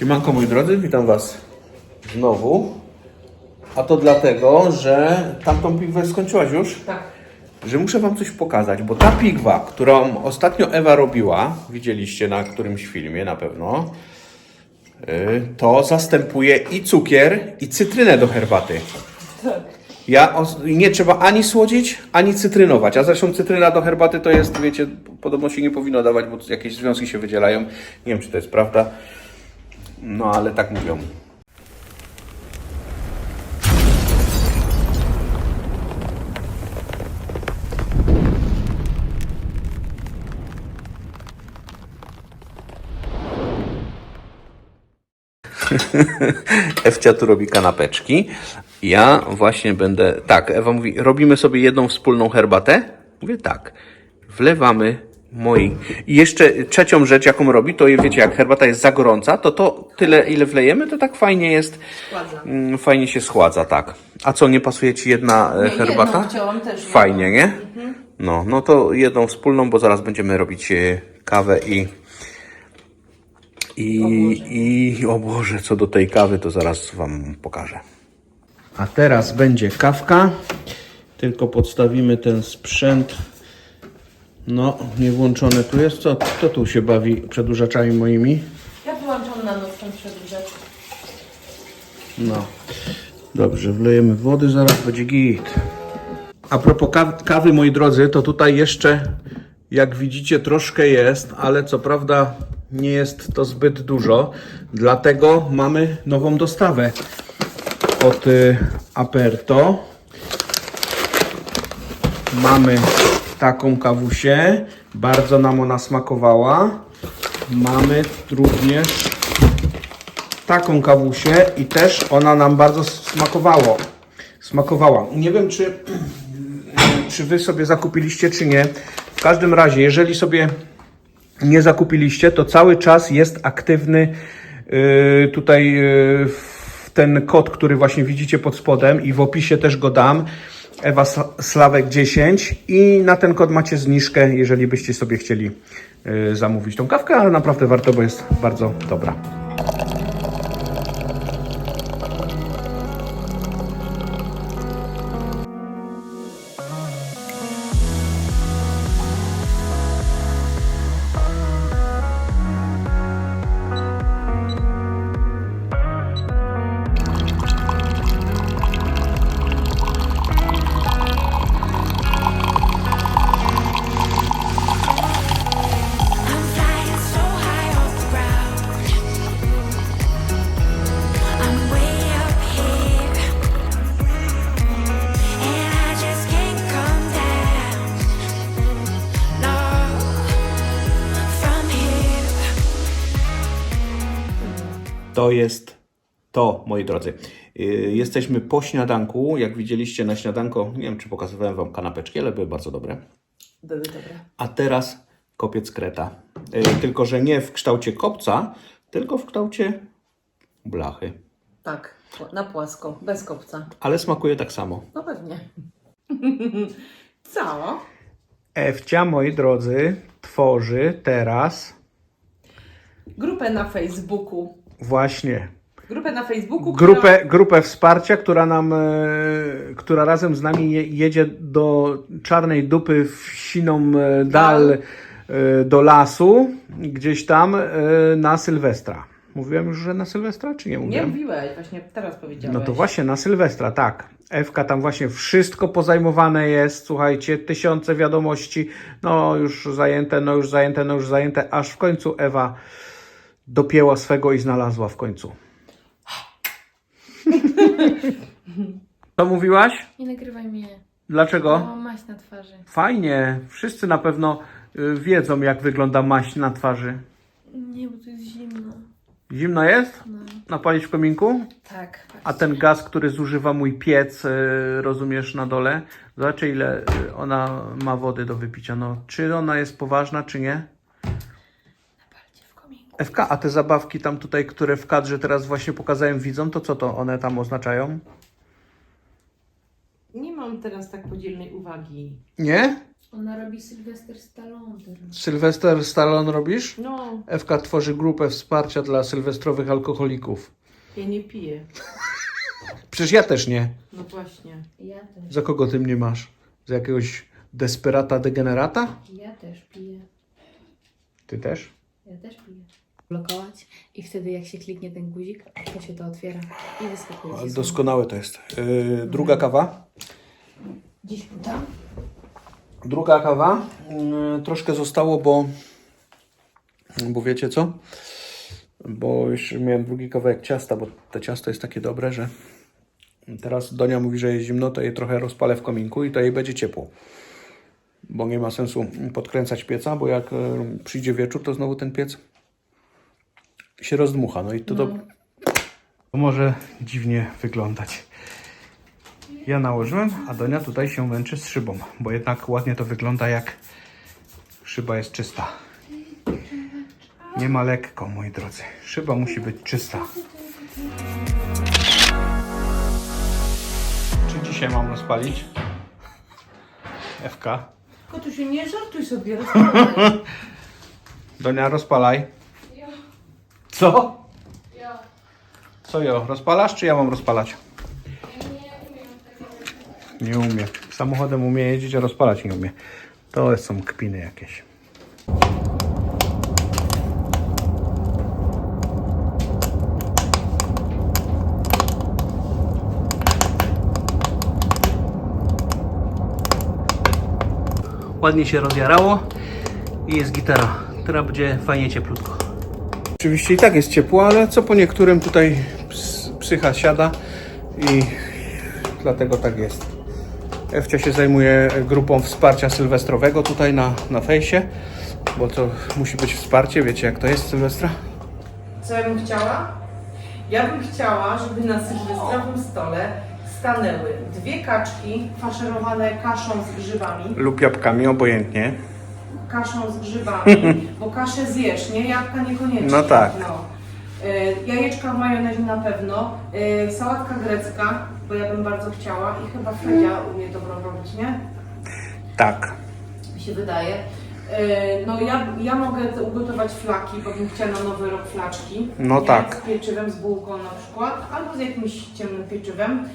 Siemanko moi drodzy, witam Was znowu. A to dlatego, że tamtą pigwę skończyłaś już? Tak. Że muszę Wam coś pokazać, bo ta pigwa, którą ostatnio Ewa robiła, widzieliście na którymś filmie na pewno, yy, to zastępuje i cukier, i cytrynę do herbaty. Tak. Ja nie trzeba ani słodzić, ani cytrynować. A zresztą cytryna do herbaty to jest, wiecie, podobno się nie powinno dawać, bo jakieś związki się wydzielają. Nie wiem, czy to jest prawda. No, ale tak mówią. Ewcia tu robi kanapeczki. Ja właśnie będę. Tak, Ewa mówi, robimy sobie jedną wspólną herbatę. Mówię tak. Wlewamy moi. I jeszcze trzecią rzecz, jaką robi, to wiecie, jak herbata jest za gorąca, to to tyle, ile wlejemy, to tak fajnie jest. Składza. mm, Fajnie się schładza, tak. A co, nie pasuje ci jedna e, Nie, herbata? jedną chciałam też, nie? Fajnie, nie? No, no to jedną wspólną, bo zaraz będziemy robić e, kawę i. I, I o Boże, co do tej kawy, to zaraz Wam pokażę. A teraz będzie kawka. Tylko podstawimy ten sprzęt. No, nie włączone tu jest. Co, kto tu się bawi przedłużaczami moimi? Ja wyłączam na noc ten przedłużacz. No. Dobrze, wlejemy wody, zaraz będzie git. A propos kaw- kawy, moi drodzy, to tutaj jeszcze, jak widzicie, troszkę jest, ale co prawda nie jest to zbyt dużo. Dlatego mamy nową dostawę od y, Aperto. Mamy taką kawusię. Bardzo nam ona smakowała. Mamy również taką kawusię i też ona nam bardzo smakowało. Smakowała. Nie wiem, czy, czy wy sobie zakupiliście, czy nie. W każdym razie, jeżeli sobie nie zakupiliście, to cały czas jest aktywny yy, tutaj yy, ten kod, który właśnie widzicie pod spodem i w opisie też go dam. Ewa Sla- Slawek 10 i na ten kod macie zniżkę, jeżeli byście sobie chcieli yy, zamówić tą kawkę, ale naprawdę warto, bo jest bardzo dobra. To jest to, moi drodzy. Yy, Jesteśmy po śniadanku. Jak widzieliście na śniadanko, nie wiem czy pokazywałem Wam kanapeczki, ale były bardzo dobre. Były dobre. A teraz kopiec kreta. Yy, Tylko, że nie w kształcie kopca, tylko w kształcie blachy. Tak, na płasko, bez kopca. Ale smakuje tak samo. No pewnie. Co? Ewcia, moi drodzy, tworzy teraz Grupę na Facebooku. Właśnie Grupę na Facebooku, która- grupę, grupę wsparcia, która nam, e, która razem z nami je, jedzie do czarnej dupy w siną e, dal e, do lasu, gdzieś tam e, na Sylwestra. Mówiłem już, że na Sylwestra, czy nie Nie mówiłem? mówiłeś, właśnie teraz powiedziałeś. No to właśnie na Sylwestra, tak. Ewka tam właśnie wszystko pozajmowane jest, słuchajcie, tysiące wiadomości, no już zajęte, no już zajęte, no już zajęte, aż w końcu Ewa dopięła swego i znalazła w końcu. Co mówiłaś? Nie nagrywaj mnie. Dlaczego? Mam maść na twarzy. Fajnie, wszyscy na pewno y, wiedzą, jak wygląda maść na twarzy. Nie, bo tu jest zimno. Zimno jest? No. Napalić w kominku? Tak. A ten gaz, który zużywa mój piec, y, rozumiesz, na dole, zobaczcie ile y, ona ma wody do wypicia. No, czy ona jest poważna, czy nie? FK, a te zabawki tam tutaj, które w kadrze teraz właśnie pokazałem widzom, to co to one tam oznaczają? Nie mam teraz tak podzielnej uwagi. Nie? Ona robi Sylwester Stallone teraz. Sylwester Stallone robisz? No, FK tworzy grupę wsparcia dla sylwestrowych alkoholików. ja nie piję. Przecież ja też nie. No właśnie. Ja też. Za kogo ty mnie masz? Za jakiegoś desperata degenerata? Ja też piję. Ty też? Ja też piję. Blokować i wtedy jak się kliknie ten guzik, to się to otwiera i wyskakuje. Doskonałe to jest. Yy, druga kawa. Dziś tam? Druga kawa. Yy, troszkę zostało, bo bo wiecie co? Bo jeszcze miałem drugi kawałek ciasta, bo to ciasto jest takie dobre, że teraz Donia mówi, że jest zimno, to je trochę rozpalę w kominku i to jej będzie ciepło. Bo nie ma sensu podkręcać pieca, bo jak e, przyjdzie wieczór, to znowu ten piec się rozdmucha. No i to, to, to może dziwnie wyglądać. Ja nałożyłem, a Donia tutaj się męczy z szybą, bo jednak ładnie to wygląda jak szyba jest czysta. Nie ma lekko, moi drodzy. Szyba musi być czysta. Czy dzisiaj mam rozpalić? FK. Kotusiu, nie żartuj sobie, rozmawiaj. Donia, rozpalaj. Co? Co jo? Rozpalasz, czy ja mam rozpalać? Nie umie. Samochodem umie jeździć, a rozpalać nie umie. To są kpiny jakieś. Ładnie się rozjarało i jest gitara. Teraz będzie fajnie cieplutko. Oczywiście i tak jest ciepło, ale co po niektórym tutaj ps- psycha siada i dlatego tak jest. Ewcia się zajmuje grupą wsparcia sylwestrowego tutaj na, na fejsie, bo to musi być wsparcie, wiecie jak to jest Sylwestra? Co ja bym chciała? Ja bym chciała, żeby na sylwestrowym stole stanęły dwie kaczki faszerowane kaszą z grzybami. Lub jabłkami, obojętnie. Kaszą z grzybami, bo kaszę zjesz, nie? Jabłka niekoniecznie. No tak. No. Y, Jajeczka w majonezie na pewno, y, sałatka grecka, bo ja bym bardzo chciała i chyba Fredzia umie dobrą robić, nie? Tak. mi się wydaje. E, No ja, ja mogę ugotować flaki, bo bym chciała na nowy rok flaczki. No tak. Z pieczywem, z bułką na przykład, albo z jakimś ciemnym pieczywem.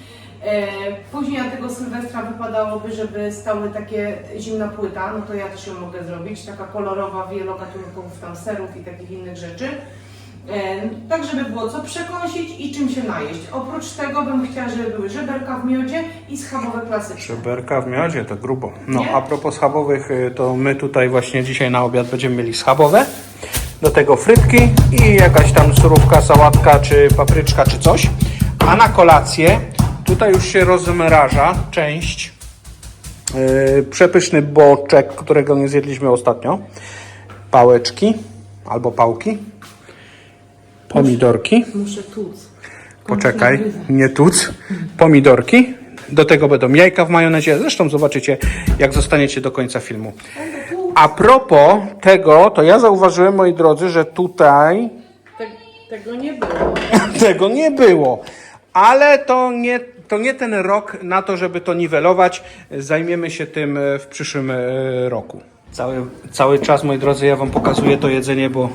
E, Później na tego Sylwestra wypadałoby, żeby stały takie zimna płyta, no to ja też ją mogę zrobić, taka kolorowa, wielogatunków tam serów i takich innych rzeczy. E, Tak, żeby było co przekąsić i czym się najeść. Oprócz tego bym chciała, żeby były żeberka w miodzie i schabowe klasyczne. Żeberka w miodzie, to grubo. No, Nie? a propos schabowych, y, to my tutaj właśnie dzisiaj na obiad będziemy mieli schabowe. Do tego frytki i jakaś tam surówka, sałatka, czy papryczka, czy coś. A na kolację tutaj już się rozmraża część. Yy, przepyszny boczek, którego nie zjedliśmy ostatnio. Pałeczki albo pałki. Pomidorki. Muszę tuc. Poczekaj, nie tuc. Pomidorki. Do tego będą jajka w majonezie. Zresztą zobaczycie, jak zostaniecie do końca filmu. A propos tego, to ja zauważyłem, moi drodzy, że tutaj Te, tego nie było. tego nie było. Ale to nie, to nie ten rok na to, żeby to niwelować. Zajmiemy się tym e, w przyszłym e, roku. Cały, cały czas, moi drodzy, ja Wam pokazuję to jedzenie, bo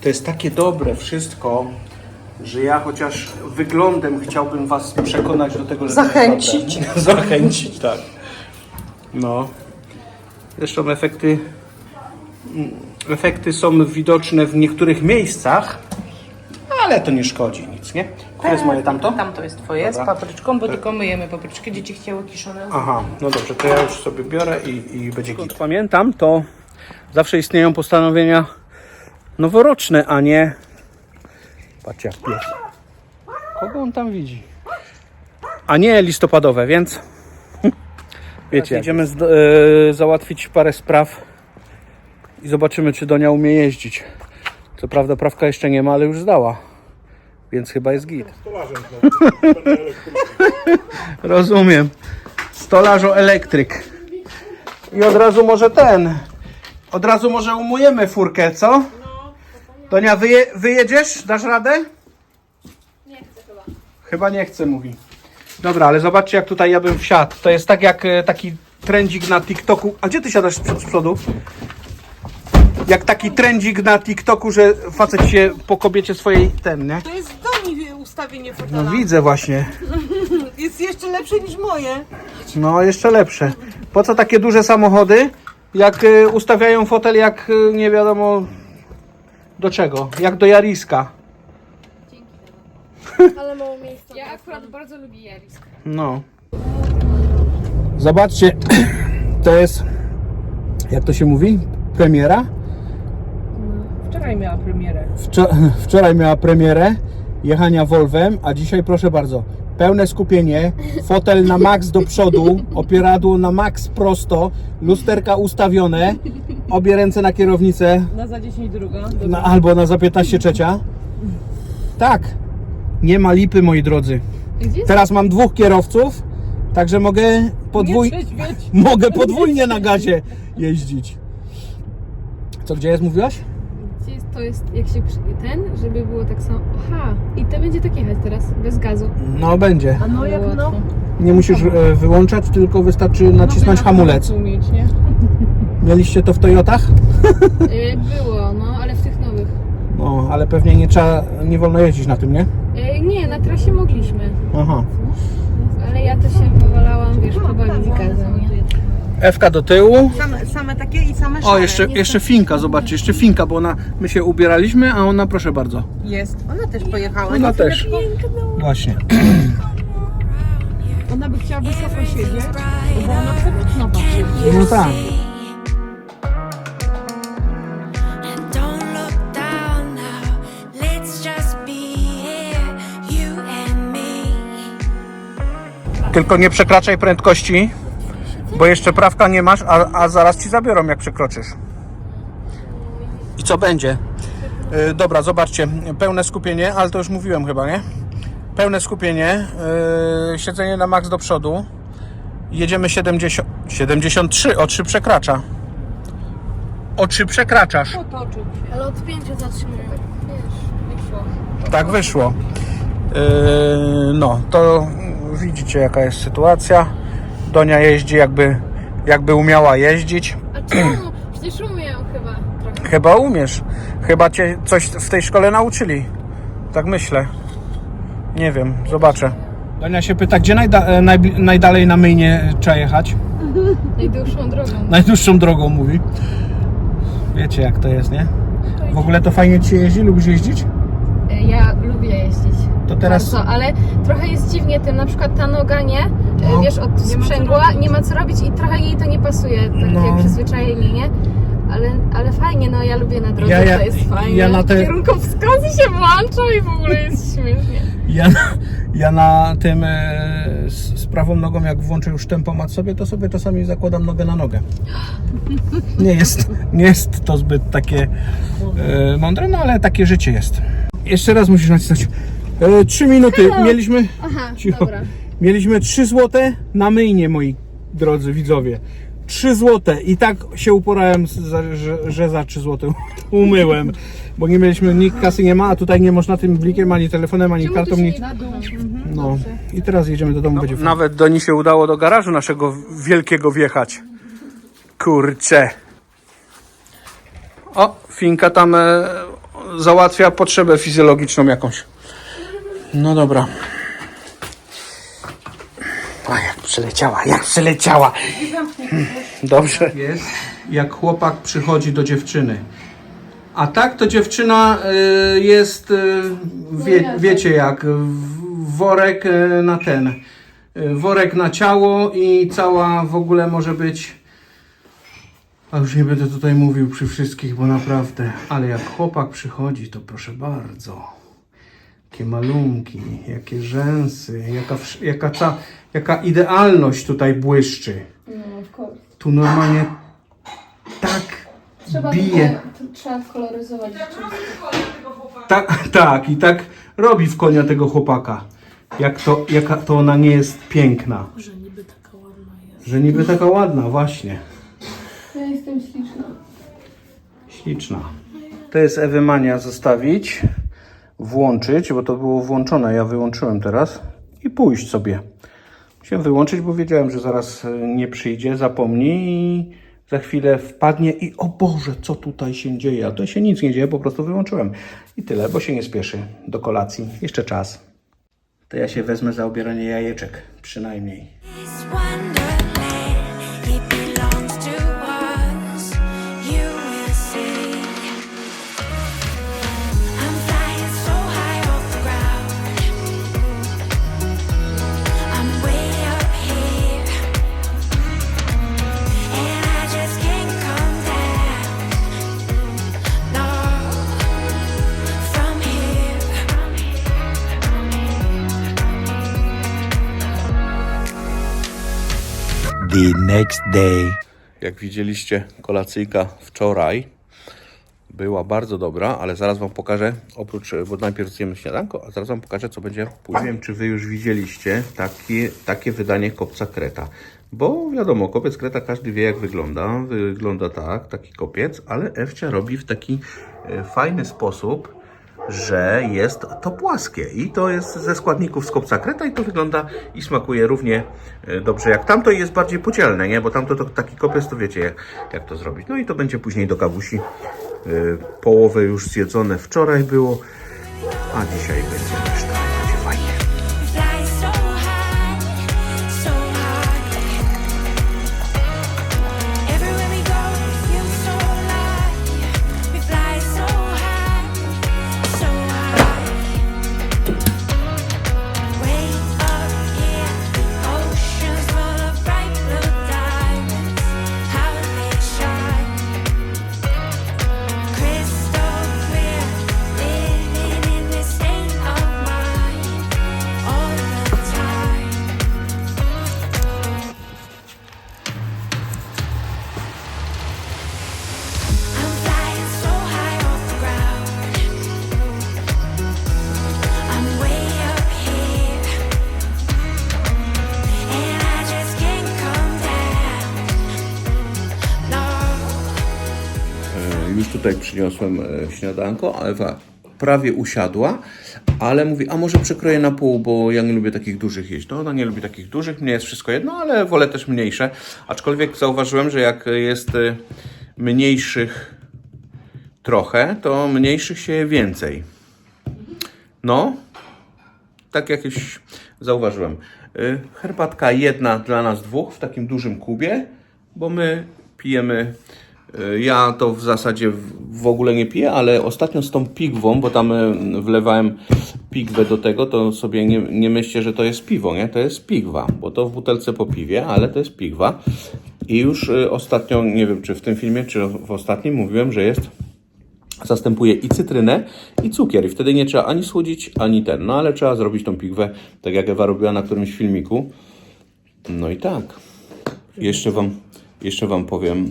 to jest takie dobre wszystko, że ja chociaż wyglądem chciałbym Was przekonać do tego, że to jest Zachęcić. Zachęcić, tak. No. Zresztą efekty, mm, efekty są widoczne w niektórych miejscach, ale to nie szkodzi nic, nie? To jest moje tamto? Tamto jest twoje Dobra. z papryczką, bo tylko myjemy papryczki. Dzieci chciały kiszone. Aha, no dobrze, to ja już sobie biorę i, i będzie git. Pamiętam, to zawsze istnieją postanowienia noworoczne, a nie... Patrzcie jak pies. Kogo on tam widzi? A nie listopadowe, więc... Wiecie, idziemy z, e, załatwić parę spraw i zobaczymy, czy Donia umie jeździć. Co prawda prawka jeszcze nie ma, ale już zdała. Więc chyba jest git. Rozumiem. Stolarzo elektryk. I od razu może ten. Od razu może umujemy furkę, co? Donia, wyje, wyjedziesz? Dasz radę? Nie chcę chyba. Chyba nie chce, mówi. Dobra, ale zobaczcie jak tutaj ja bym wsiadł. To jest tak jak e, taki trendzik na TikToku. A gdzie ty siadasz z z przodu? Jak taki trendzik na TikToku, że facet się po kobiecie swojej ten, nie? To jest nich ustawienie fotela. No widzę właśnie. Jest jeszcze lepsze niż moje. No, jeszcze lepsze. Po co takie duże samochody, jak y, ustawiają fotel jak y, nie wiadomo do czego? Jak do Jariska. Ja akurat bardzo lubię Jariska. No. Zobaczcie, to jest, jak to się mówi? Premiera? Wczoraj miała premierę. Wczor- wczoraj miała premierę jechania Volvem, a dzisiaj proszę bardzo, pełne skupienie, fotel na max do przodu, opieradło na max prosto, lusterka ustawione, obie ręce na kierownicę, Na za 10 druga. na, albo na za 15 trzecia. Tak, nie ma lipy moi drodzy. Gdzie jest, Teraz mam dwóch kierowców, także mogę podwój... Mogę podwójnie na gazie jeździć. Co, gdzie jest, mówiłaś? To jest, jak się przy, ten, żeby było tak samo. Aha, i to będzie tak jechać teraz, bez gazu. No, będzie. A no jak no? Nie musisz e, wyłączać, tylko wystarczy nacisnąć hamulec. Umieć, nie? Mieliście to w Toyotach? Y, było, no, ale w tych nowych. No, ale pewnie nie trzeba, nie wolno jeździć na tym, nie? Y, nie, na trasie mogliśmy, Aha. ale ja to się powalałam, wiesz, pobawić gazem, nie? Ewka do tyłu. Same, same takie i same O, szare. jeszcze, jeszcze Finka, zobaczcie, jeszcze Finka, bo ona, my się ubieraliśmy, a ona, proszę bardzo. Jest. Ona też pojechała. Ona też. Właśnie. Ona by chciała wysoko siedzieć, bo ona chce na patrzy. No tak. And don't look down now. Let's just be here, you and me. Tylko nie przekraczaj prędkości, bo jeszcze prawka nie masz, a, a zaraz ci zabiorą, jak przekroczysz. I co będzie? Yy, dobra, zobaczcie, pełne skupienie, ale to już mówiłem chyba, nie? Pełne skupienie, yy, siedzenie na max do przodu. Jedziemy 70, 73, o 3 przekracza. O 3 przekraczasz. Potoczył się. Ale od pięciu zatrzymuję, wiesz, wyszło. Tak wyszło. Yy, no, to widzicie jaka jest sytuacja. Donia jeździ jakby, jakby umiała jeździć. A czemu? Przecież umiem chyba trochę. Chyba umiesz. Chyba cię coś w tej szkole nauczyli. Tak myślę. Nie wiem, zobaczę. Donia się pyta, gdzie najda, e, najbli- najdalej na myjnie trzeba jechać? Najdłuższą drogą. Najdłuższą drogą mówi. Wiecie jak to jest, nie? W ogóle to fajnie ci się jeździ? Lubisz jeździć? Y, Ja lubię jeździć. Teraz... Bardzo, ale trochę jest dziwnie tym, na przykład ta noga nie, y, No. wiesz, od sprzęgła, nie ma co robić i trochę jej to nie pasuje, takie No. przyzwyczajenie, nie? Ale, ale fajnie, no ja lubię na drodze, Ja- ja- to jest fajne. ja na te- Kierunkowskazy się włączą i w ogóle jest śmiesznie. Ja, ja na tym e, z, z prawą nogą, jak włączę już tempomat sobie, to sobie czasami zakładam nogę na nogę. Nie jest, nie jest to zbyt takie e, mądre, no ale takie życie jest. Jeszcze raz musisz nacisnąć. E, trzy minuty. Mieliśmy. Aha, Cicho. dobra. Mieliśmy 3 złote na myjnie, moi drodzy widzowie. 3 złote i tak się uporałem, za- że, że za 3 złote umyłem. Bo nie mieliśmy, nikt kasy nie ma, a tutaj nie można tym blikiem, ani telefonem, ani kartą, nic. No i teraz jedziemy do domu. będzie Nawet do nich się udało do garażu naszego wielkiego wjechać. Kurcze. O, Finka tam e, załatwia potrzebę fizjologiczną jakąś. No dobra. A jak przyleciała, jak przyleciała. Dobrze. Jest, jak chłopak przychodzi do dziewczyny. A tak to dziewczyna y, jest, y, wie, wiecie jak, w- worek y, na ten, y, worek na ciało i cała w ogóle może być, a już nie będę tutaj mówił przy wszystkich, bo naprawdę, ale jak chłopak przychodzi, to proszę bardzo. Jakie malunki, jakie rzęsy, jaka, jaka, ta, jaka idealność tutaj błyszczy. Tu normalnie tak bije. trzeba koloryzować Tak, tak, i tak robi w konia tego chłopaka. Jak to, jaka to ona nie jest piękna. Że niby taka ładna jest. Że niby taka ładna, właśnie. Ja jestem śliczna. Śliczna. To jest Ewy Mania zostawić, włączyć, bo to było włączone, ja wyłączyłem teraz i pójść sobie. Chciałem wyłączyć, bo wiedziałem, że zaraz e, nie przyjdzie, zapomni i za chwilę wpadnie i o Boże, co tutaj się dzieje? A to się nic nie dzieje, po prostu wyłączyłem. I tyle, bo się nie spieszy do kolacji. Jeszcze czas. To ja się wezmę za obieranie jajeczek, przynajmniej. Next day. Jak widzieliście, kolacyjka wczoraj była bardzo dobra, ale zaraz Wam pokażę, oprócz, bo najpierw zjemy śniadanko, a zaraz Wam pokażę, co będzie później. Nie wiem, czy Wy już widzieliście takie, takie wydanie kopca kreta. Bo wiadomo, kopiec kreta każdy wie, jak wygląda. Wygląda tak, taki kopiec, ale Ewcia robi w taki e, fajny sposób, że jest to płaskie i to jest ze składników z kopca kreta i to wygląda i smakuje równie e, dobrze jak tamto i jest bardziej podzielne, nie? Bo tamto to taki kopiec to wiecie jak, jak to zrobić. No i to będzie później do kawusi. E, Połowę już zjedzone wczoraj było, a dzisiaj będzie reszta. Przyniosłem e, śniadanko, a Ewa prawie usiadła, ale mówi, a może przekroję na pół, bo ja nie lubię takich dużych jeść. No ona nie lubi takich dużych, mnie jest wszystko jedno, ale wolę też mniejsze. Aczkolwiek zauważyłem, że jak jest e, mniejszych trochę, to mniejszych się je więcej. No, tak jakieś zauważyłem. Y, Herbatka jedna dla nas dwóch w takim dużym kubie, bo my pijemy. Y, Ja to w zasadzie w- ogóle nie piję, ale ostatnio z tą pigwą, bo tam y, wlewałem pigwę do tego, to sobie nie, nie że to jest piwo, nie? To jest pigwa, bo to w butelce po piwie, ale to jest pigwa. I już y, ostatnio, nie wiem czy w tym filmie, czy w ostatnim mówiłem, że jest zastępuje i cytrynę, i cukier. I wtedy nie trzeba ani słodzić, ani ten. No ale trzeba zrobić tą pigwę, tak jak Ewa robiła na którymś filmiku. No i tak. Jeszcze wam, jeszcze wam powiem, yy,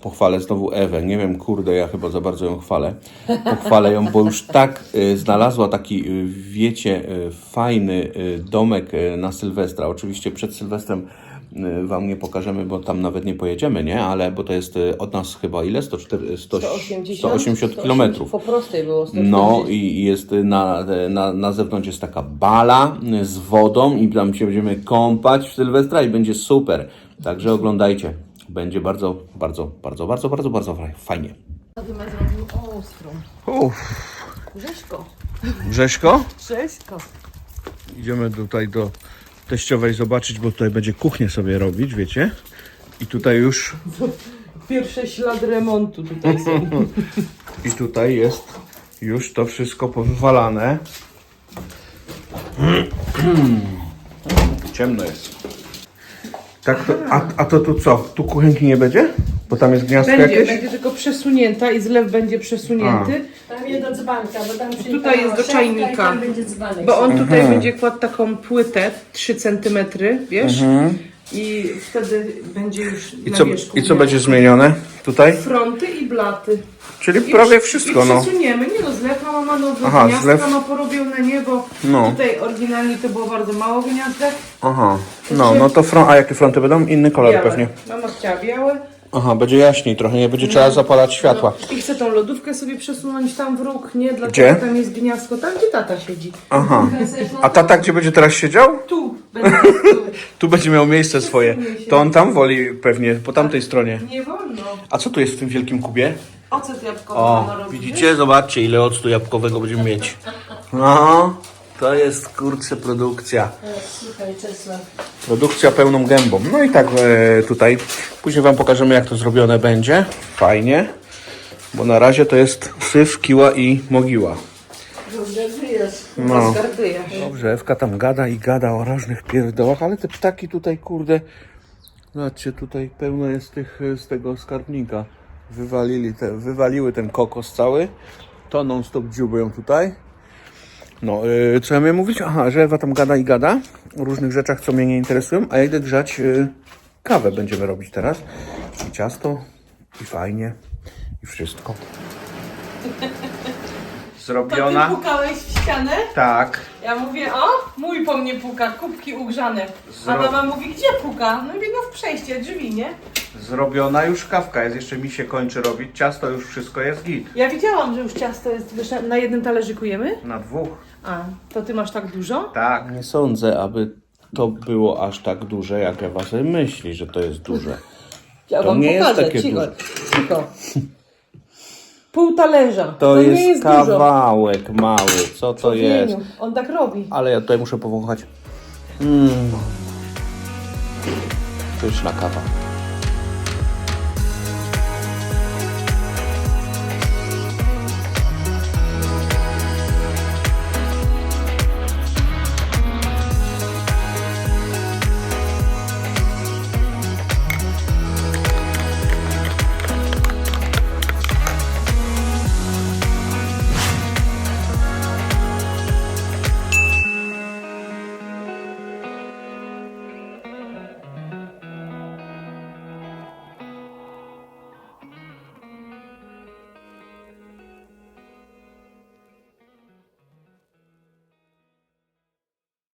pochwalę znowu Ewę. Nie wiem, kurde, ja chyba za bardzo ją chwalę. Pochwalę ją, bo już tak yy, znalazła taki, yy, wiecie, fajny domek na Sylwestra. Oczywiście przed Sylwestrem wam nie pokażemy, bo tam nawet nie pojedziemy, nie? Ale bo to jest yy, od nas chyba ile? 104, 100, 180, 180 kilometrów. Po prostej było 140. No i jest na, na, na zewnątrz jest taka bala z wodą i tam się będziemy kąpać w Sylwestra i będzie super. Także oglądajcie. Będzie bardzo, bardzo, bardzo, bardzo, bardzo, bardzo fajnie. Tatuś zrobił ostrą. Uff, Rzeźko. Grześko? Rzeźko. Idziemy tutaj do teściowej zobaczyć, bo tutaj będzie kuchnię sobie robić, wiecie? I tutaj już, Pierwsze ślady remontu tutaj są. i tutaj jest już to wszystko powywalane. Ciemno jest. Tak, to, a, a to tu co? Tu kuchenki nie będzie? Bo tam jest gniazdko Będzie, jakieś? będzie tylko przesunięta i zlew będzie przesunięty, Tam jest do dzbanka, bo tam Tutaj jest do czajnika. I tam będzie dzbanek. bo on tutaj będzie kładł taką płytę 3 cm, wiesz? I wtedy będzie już I na co, wierzchu. I co będzie zmienione tutaj? Fronty i blaty. Czyli I prawie przy- wszystko, I no. przesuniemy. Nie no, zlew ma, ma nowy Aha, gniazdka, zlew. ma porobione niebo. No. Tutaj oryginalnie to było bardzo mało gniazdek. Aha, no, no to front, a jakie fronty będą? Inny kolor Białe. pewnie. Mama chciała białe. Aha, będzie jaśniej trochę, nie będzie trzeba zapalać światła. I chcę tą lodówkę sobie przesunąć tam w róg, nie? Dlatego Gdzie? tam jest gniazdko, tam gdzie tata siedzi. Aha. A tata gdzie będzie teraz siedział? Tu, Będę Tu będzie miał miejsce swoje. To on tam woli pewnie, po tamtej stronie. Nie wolno. A co tu jest w tym wielkim kubie? Ocet jabłkowy O, mama robi. widzicie? Zobaczcie, ile octu jabłkowego będziemy mieć. No, to jest kurczę produkcja. Słuchaj, Czesław. Produkcja pełną gębą. No i tak e, tutaj. Później Wam pokażemy, jak to zrobione będzie. Fajnie. Bo na razie to jest syf, kiła i mogiła. Rozgardujesz. No. Zgardujesz. Dobrze, Ewka tam gada i gada o różnych pierdołach, ale te ptaki tutaj, kurde, zobaczcie, tutaj pełno jest tych e, z tego skarbnika. Wywalili te, wywaliły ten kokos cały. To non stop dziubują tutaj. No, yy, co ja miałem mówić? Aha, że Ewa tam gada i gada o różnych rzeczach, co mnie nie interesują, a ja idę grzać yy, kawę będziemy robić teraz. I ciasto, i fajnie, i wszystko. To Zrobiona? ty pukałeś w ścianę? Tak. Ja mówię, o, mój po mnie puka, kubki ugrzane. A Zro- mama mówi, gdzie puka? No i no w przejście, drzwi, nie? Zrobiona już kawka jest, jeszcze mi się kończy robić. Ciasto już wszystko jest git. Ja widziałam, że już ciasto jest, wiesz, na- na jednym talerzyku jemy. Na dwóch. A, to ty masz tak dużo? Tak. Nie sądzę, aby to było aż tak duże, jak Ewa sobie myśli, że to jest duże. Ja To wam nie jest pokażę, takie cicho, duże. cicho. Pół talerza. To, nie jest, jest dużo. kawałek mały. Co to jest? Wieniu, On tak robi. Ale ja tutaj muszę powąchać. Mm. Pyszna kawa.